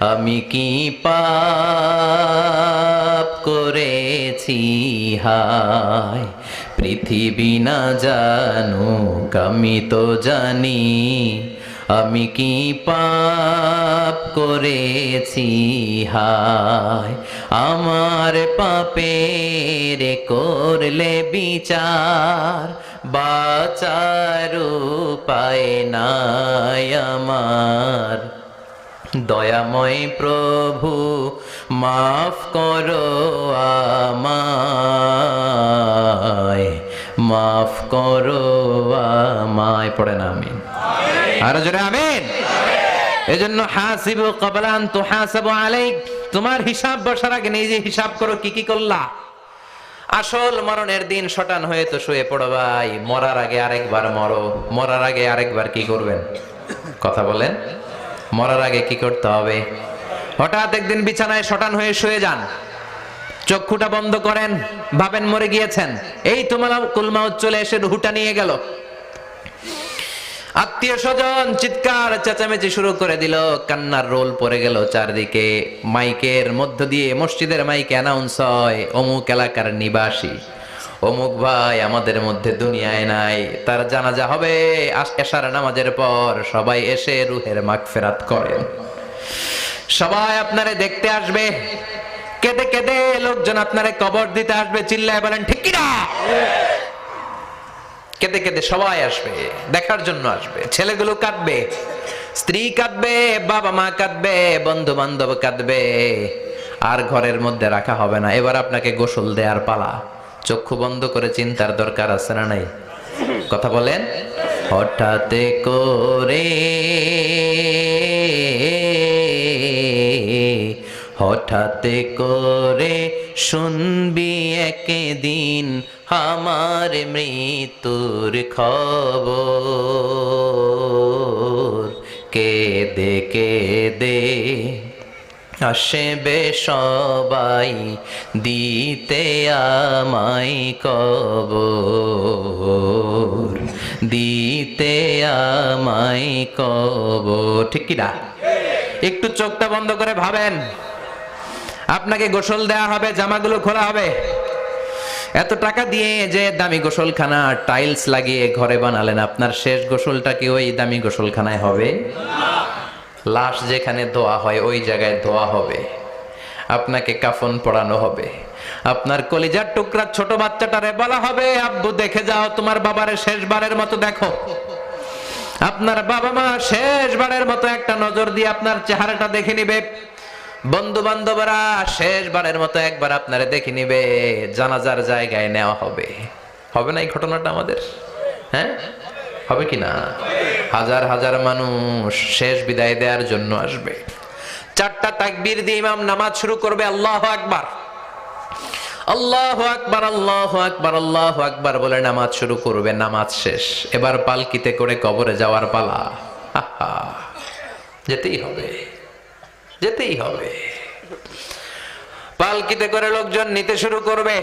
আমি কি পাপ করেছি? হায়, পৃথিবী না জানুক, আমি তো জানি। আমি কি পাপ করেছি? হায়, আমার পাপের করলে বিচার বাচার উপায় নাই আমার। দয়াময় প্রভু, মাফ করো আমায়, মাফ করো আমায়। পড়ে না আমি আর জোরে, আমিন। এজন্য হাসিবু কবলান তো হাসাবু আলাইক। তোমার হিসাব বসার আগে নিজে হিসাব করো কি কি করলা। আসল মরণের দিন শটান হয়ে তো শুয়ে পড়ো ভাই। মরার আগে আরেকবার মরো। মরার আগে আরেকবার কি করবেন? কথা বলেন। মরার আগে কি করতে হবে? হঠাৎ একদিন বিছানায় শটান হয়ে শুয়ে যান। চক্ষুটা বন্ধ করেন, ভাবেন মরে গিয়েছেন। এই তোমার কুলমাউত চলে এসে হুটা নিয়ে গেল। আত্মীয় স্বজন চিৎকার, চেঁচামেচি শুরু করে দিল। কান্নার রোল পড়ে গেল চারদিকে। মাইকের মধ্য দিয়ে মসজিদের মাইকে অ্যানাউন্স হয়, অমুক এলাকার নিবাসী। অমুক ভাই আমাদের মধ্যে দুনিয়ায় নাই, তার জানাজা হবে এশার নামাজের পর। সবাই এসে রুহের মাগফেরাত করেন সবাই আপনারে দেখতে আসবে। কেঁদে কেঁদে লোকজন আপনারে কবর দিতে আসবে, চিল্লায় বলেন, ঠিক কিনা? কেঁদে কেঁদে সবাই আসবে, দেখার জন্য আসবে। ছেলেগুলো কাঁদবে, স্ত্রী কাঁদবে, বাবা মা কাঁদবে বন্ধু বান্ধব কাঁদবে। আর ঘরের মধ্যে রাখা হবে না। এবার আপনাকে গোসল দেয়ার পালা। চক্ষু বন্ধ করে চিন্তার দরকার আছে না নাই? কথা বলেন? হঠাৎ করে হঠাৎ করে শুনবি একদিন আমার মৃত্যুর খবর। কেদে কেদে আসবে সবাই, দিতে আমায় কব দিতে আমায় কব ঠিক কি না? একটু চোখটা বন্ধ করে ভাবেন। আপনাকে গোসল দেয়া হবে, জামাগুলো খোলা হবে। এত টাকা দিয়ে যে দামি গোসলখানা, টাইলস লাগিয়ে ঘরে বানালেন, আপনার শেষ গোসলটা কি ওই দামি গোসলখানায় হবে? লাশ যেখানে ধোয়া হয়, ওই জায়গায় ধোয়া হবে। আপনাকে কাফন পড়ানো হবে। আপনার কলিজার টুকরা ছোট বাচ্চাটারে বলা হবে, আব্বু, দেখে যাও, তোমার বাবারে শেষবারের মতো দেখো। আপনার বাবা মা শেষবারের মতো একটা নজর দিয়ে আপনার চেহারাটা দেখে নিবে। বন্ধু বান্ধবরা শেষবারের মতো একবার আপনারে দেখে নিবে, জানাজার জায়গায় নেওয়া হবে। হবে না এই ঘটনাটা আমাদের? হ্যাঁ? হবে কি না? হাজার হাজার মানুষ শেষ বিদায় দেওয়ার জন্য আসবে। চারটা তাকবীর দিয়ে ইমাম নামাজ শুরু করবে, আল্লাহ আকবার। আল্লাহ আকবার আল্লাহ আকবার আল্লাহ আকবার বলে নামাজ শুরু করবে, নামাজ শেষ। এবার পালকিতে করে কবরে যাওয়ার পালা। যেতেই হবে। যেতেই হবে। পালকিতে করে লোকজন নিতে শুরু করবে।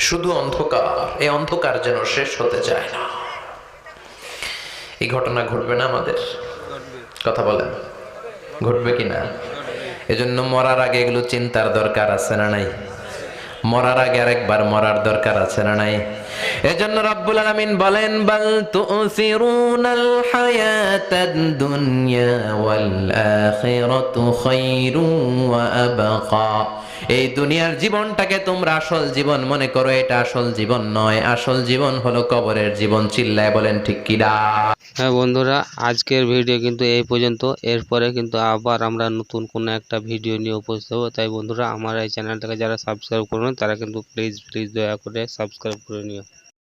শুধু অন্ধকার, এই অন্ধকার যেন শেষ হতে চায় না। এই ঘটনা ঘটবে না আমাদের? কথা বলেন। ঘটবে কি না? এজন্য মরার আগে এগুলো চিন্তার দরকার আছে না নাই? মরার আগে আরেকবার মরার দরকার আছে না নাই? এজন্য রব্বুল আলামিন বলেন, বাল তুসিরুনাল হায়াতাদ দুনিয়া ওয়াল আখিরাতু খায়রুন ওয়া আবকা। এই দুনিয়ার জীবনটাকে তোমরা আসল জীবন মনে করো, এটা আসল জীবন নয়। আসল জীবন হলো কবরের জীবন, চিল্লায় বলেন ঠিক কিনা হ্যাঁ বন্ধুরা, আজকের ভিডিও কিন্তু এই পর্যন্ত। এরপরে কিন্তু আবার আমরা নতুন কোনো একটা ভিডিও নিয়ে উপস্থিত হব। তাই বন্ধুরা, আমার এই চ্যানেলটাকে যারা সাবস্ক্রাইব করবেন তারা কিন্তু প্লিজ প্লিজ দয়া করে সাবস্ক্রাইব করে নিও।